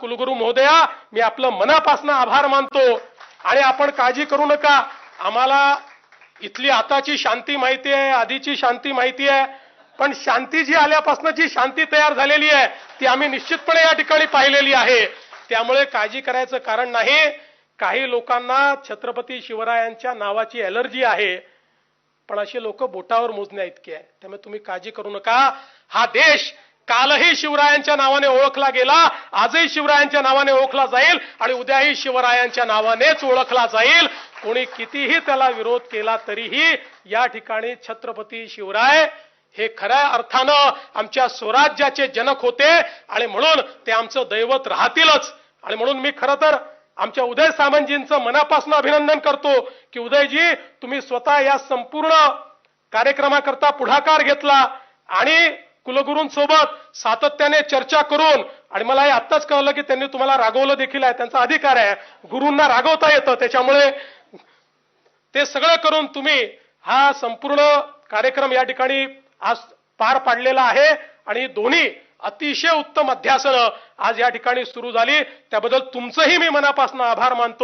कुलगुरू महोदया मी आपलं मनापासून आभार मानतो. आणि आपण काळजी करू नका. आम्हाला इथली आताची शांती माहिती आहे आधीची शांती माहिती आहे. पण शांती जी आल्यापासून जी शांती तयार झालेली आहे ती आम्ही निश्चितपणे या ठिकाणी पाहिलेली आहे. त्यामुळे काळजी करायचं कारण नाही. काही लोकांना छत्रपती शिवरायांच्या नावाची एलर्जी आहे. पण अशी लोक बोटावर मोजण्या इतकी आहे त्यामुळे तुम्ही काळजी करू नका. हा देश कालही शिवरायांच्या नावाने ओळखला गेला आजही शिवरायांच्या नावाने ओळखला जाईल आणि उद्याही शिवरायांच्या नावानेच ओळखला जाईल. कोणी कितीही त्याला विरोध केला तरीही या ठिकाणी छत्रपती शिवराय हे खऱ्या अर्थानं आमच्या स्वराज्याचे जनक होते आणि म्हणून ते आमचं दैवत राहतीलच. आणि म्हणून मी खरं तर आमच्या उदय सामंतजींचं मनापासून अभिनंदन करतो की उदयजी तुम्ही स्वतः या संपूर्ण कार्यक्रमाकरता पुढाकार घेतला आणि कुलगुरूंसोबत सातत्याने चर्चा करून आणि मला हे आत्ताच कळलं की त्यांनी तुम्हाला रागवलं देखील आहे त्यांचा अधिकार आहे. गुरूंना रागवता येतं त्याच्यामुळे ते सगळं करून तुम्ही हा संपूर्ण कार्यक्रम या ठिकाणी आज पार पाडलेला आहे. आणि दोन्ही अतिशय उत्तम अध्यासनं आज या ठिकाणी सुरू झाली. त्याबद्दल तुमचंही मी मनापासून आभार मानतो.